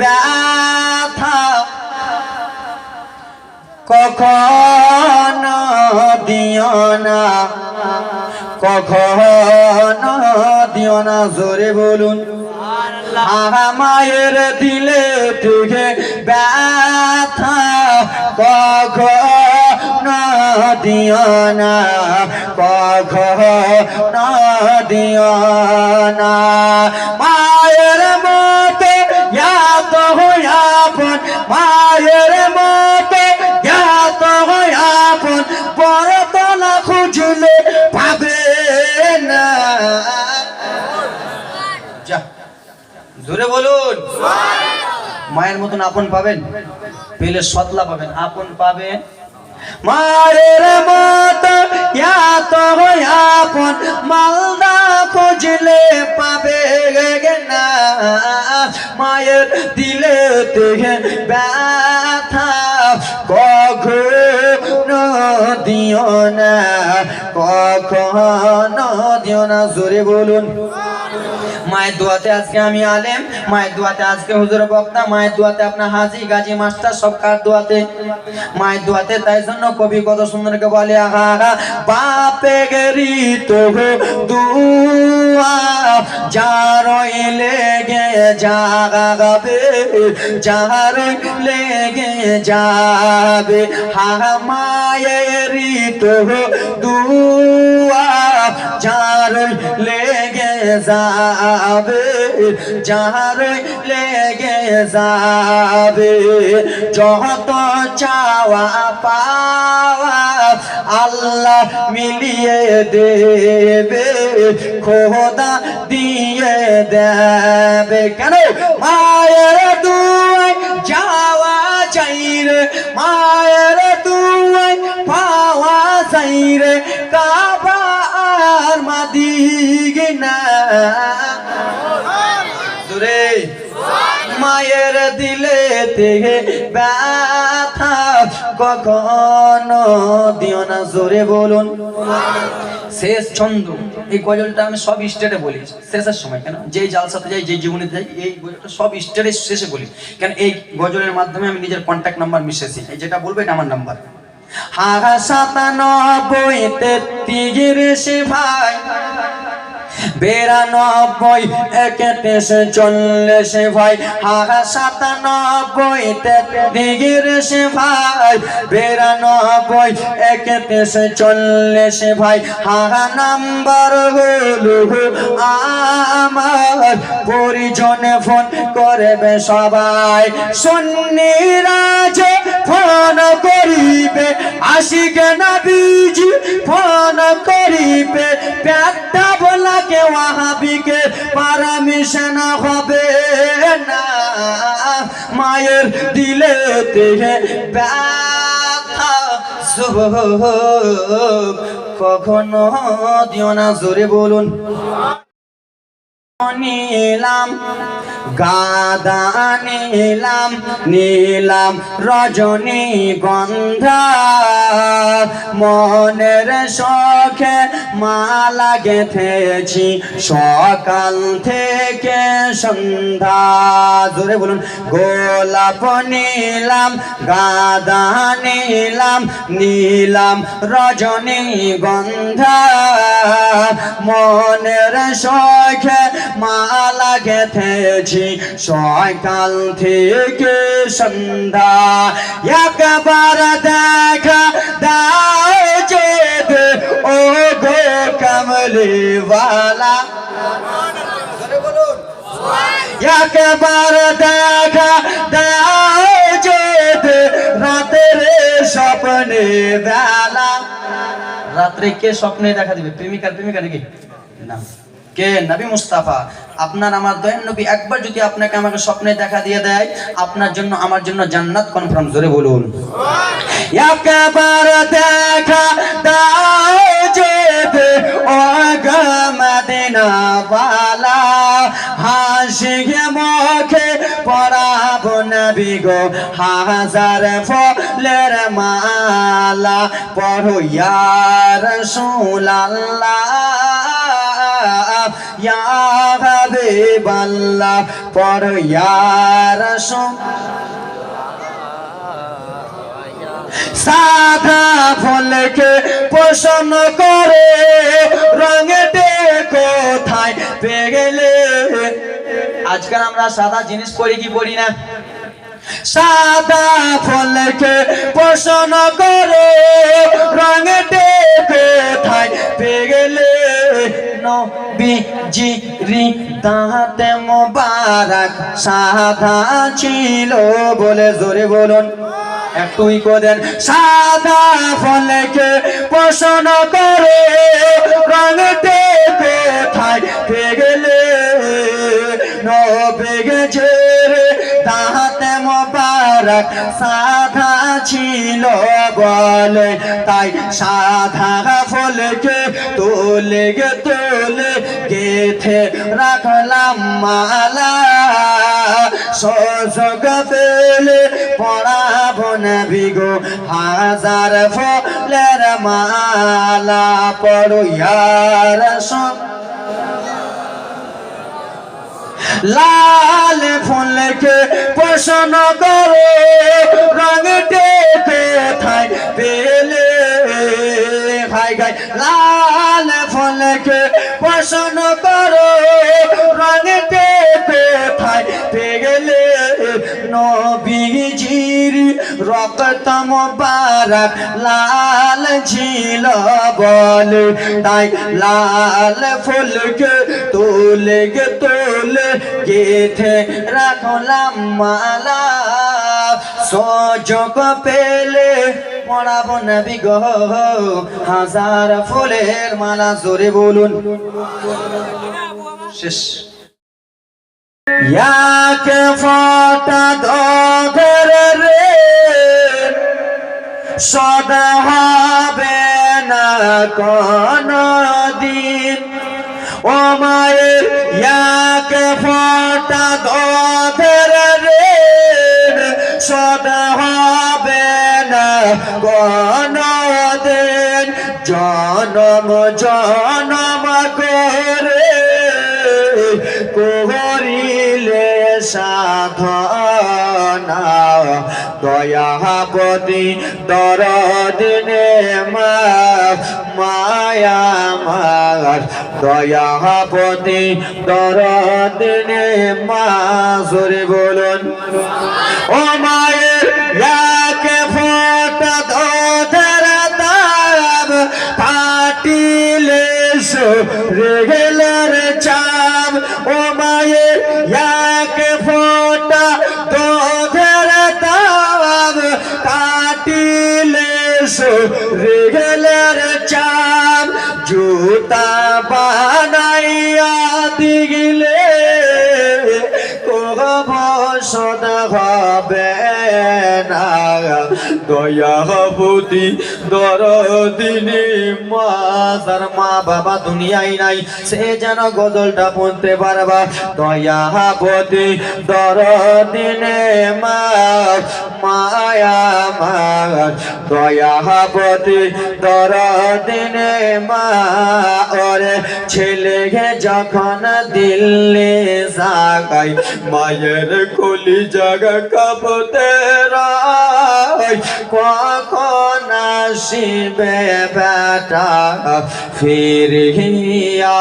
ব্যথা। কখনো দিও না, কখনো দিও না। জোরে বলুন মায়ের দিলে তুগে ব্যথা। কখনো দিও না, কখনো দিও মায়ের মতে ইয়াত হইয়াপন পরতলা খুঁজলে পাবে না। বলুন। মায়ের মতন আপন পাবেন? পেলে সতলা পাবেন। আপন পাবেন? মায়ের মত ইয়াত আপন, মালদা খুঁজলে পাবে না। মায়ের দিলে দেহে ব্যথা। কখনো দিও না কখনো দিও না। জোরে বলুন। মায়ের দোয়াতে আজকে আমি আলেম, মায়ের দোয়াতে আজকে হুজুর বক্তা, মায়ের দোয়াতে আপনার হাজি, গাজী, মাস্টার, সব কার দোয়াতে? মায়ের দোয়াতে, তাই জন্য কবি কত সুন্দরকে বলে, আহা বাপে গেরি তো দুয়া যার যাবে যার লেগে যাবে, হা, মায়েরি তো দুয়া। যাবে যার লেগে যাবে যত চাওয়া পাওয়া আল্লাহ মিলিয়ে দেবে খোদা দিয়ে দেবে কেন মায়ের দুয়াই যাওয়া চাই রে মায়ের দুয়াই পাওয়া চাই কাবা মায়ের দিলে থেকে ব্যথা, কখনো দিও না, জোরে বলুন। শেষ ছন্দ। এই গজলটা আমি সব স্টেটে বলি। শেষের সময়, কেন? যেই জালসাতে যাই, যেই জীবনীতে যাই, এই গজলটা সব স্টেটে শেষে বলি। কেন? এই গজলের মাধ্যমে আমি নিজের কন্ট্যাক্ট নাম্বার মিশেছি যেটা বলব, এটা আমার নাম্বার হারা সাতানব্বই তেত্রিশ ভাই বিরানব্বই, একত্রিশ, চল্লিশ ভাই। হারা সাতানব্বই, তেত্রিশ ভাই। বিরানব্বই, একত্রিশ, চল্লিশ ভাই। হারা নাম্বার হলো আমার পরিজনে ফোন করবে সবাই। সন্নিরাজ ফোন করিবে, আশিকে না বিজি ফোন করিবে। প্যাটটা বলাকে ওয়াহাবিকে পারমিশন হবে না। মায়ের দিলে তেহে কখনো দিও না জোরে বলুন। নিলাম গাদা নিলাম নিলাম রজনী গন্ধা। মনের শখে মালা গেথেছি, সকাল থেকে সন্ধ্যা। জোরে বলুন, গোলাপ নিলাম গাদা নিলাম নিলাম রজনী গন্ধা। মনের শখে মালা গেথেছি সকাল থেকে সন্ধ্যা। একবার দেখা দাও যে দে ও গো কমলিওয়ালা। একবার দেখা দাও যে দে রাতের স্বপ্নে বেলা। রাত্রে কে স্বপ্নে দেখা দিবে? প্রেমিকার, প্রেমিকা নাকি? না। কে? নবী মুস্তাফা। আপনার আমার দয়ান নবী একবার যদি আপনাকে আমাকে স্বপ্নে দেখা দিয়ে দেয়, আপনার জন্য, আমার জন্য জান্নাত কনফার্ম জোরে বলুন। একবার দেখা দাও যেতে মদিনা বালা হাসিয়ে মুখে পড়াবো নবী গো, হাজার ফলের মালা পড়ো ইয়া রাসূলুল্লাহ। হাবিবাল্লাহ পর সাদা ফলকে পোষণ করে, রঙেতে কোথায় পেয়ে গেলে আজকাল আমরা সাদা জিনিস পরি কি পরি না? সাদা ফলকে পোষণ করে নবীজি রি দাঁতে মোবারক সাদা ছিল বলে জোরে বলুন। একটু ইকো দেন সাদা ফলকে পোষণ করে রঙতে পেয়ে গেলে নবেগেছে রে। তাহাতে মোবারক সাধা ছিল বলে, তাই সাধা ফলকে তোলে গে, তোলে গেথে রাখলাম মালা। সুযোগ পেলে পড়াবো না বিগো, হাজার ফলের মালা পড়ো ইয়ার লাল ফুলকে পোষণ করো লাল ফুলকে পোষণ করো রঙটে কোথায় পেয়ে গেলে নবীজির রক্তম বারাক লাল ছিল বলে। তাই লাল ফুলকে তোলে গে, তোলে গেথে রাখলাম মালা। সযোগ পেলে পড়াবো নবী গো। হাজার ফুলের মালা জোরে বলুন। শেষ। ইয়াকে ফটা দোধর রে, সদা হবে না কোন দিন ও মায়ের, ইয়াকে ফটা দোধর রে, সদা জনম জনম করে করিলে সাধনা। দয়াপতি দরদিনে মা মায়া মার দয়াপতি দরদিনে মা জোরে বলুন। ও মায়ের ফোটা দোধর রেগেলার চাম ও মায়ের ইয়াকে ফোটা দোধর তাব কাটিলে রেগেলার চাম জুতা বানাইয়া দিগিলে কোগবসন হবে না। দয়াবতী দরদিনী মা যার মা বাবা দুনিয়ায় নাই, সে যেন গজলটা বলতে পারবা। দয়াবতী দরদিনে মা মায়া মা দয়াবতী দরদিনে মা ওরে ছেলে যখন দিল্লি জাগাই, মায়ের কলি জাগা রাই কখন আসিবে বেটা? ফিরিয়া,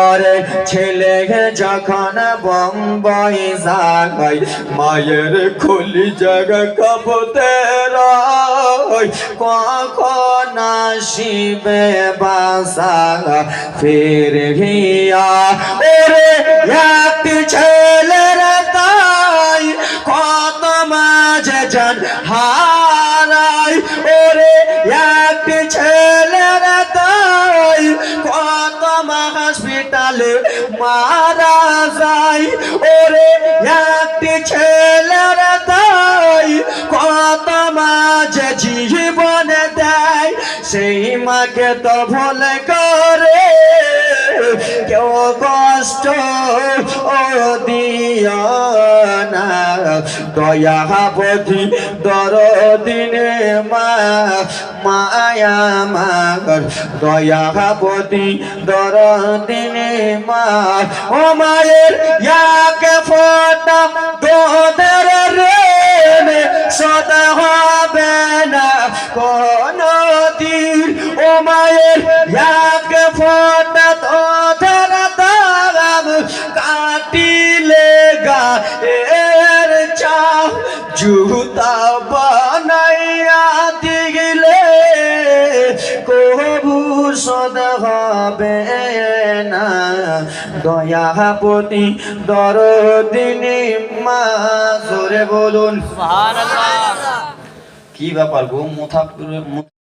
ওরে ছেলে যখন বম্বই জাগাই মায়ের কলি জাগা রাই কখন আসিবে বাসা ফির গিয়া ওরে ছেলের কত মাঝে জান হারাই। ওরে একটি ছেলের তাই কত মা হসপিটালে মারা যায়। ওরে একটি ছেলের তাই কত মাঝে জীবনে দেয়। সেই মাকে তো ভুল করে কেউ কষ্ট ও দিও না। দয়াবতী দরদিনে মা, মায়া মাগর। দয়াবতী দরদিনে মা। ও মায়ের ইয়াকে ফোটা তোদের জুতা বানাইয়া দিলে কবু সদ হবে না। দয়াপতি দরদিনী মা জোরে বলুন। কি ব্যাপার গো মোথা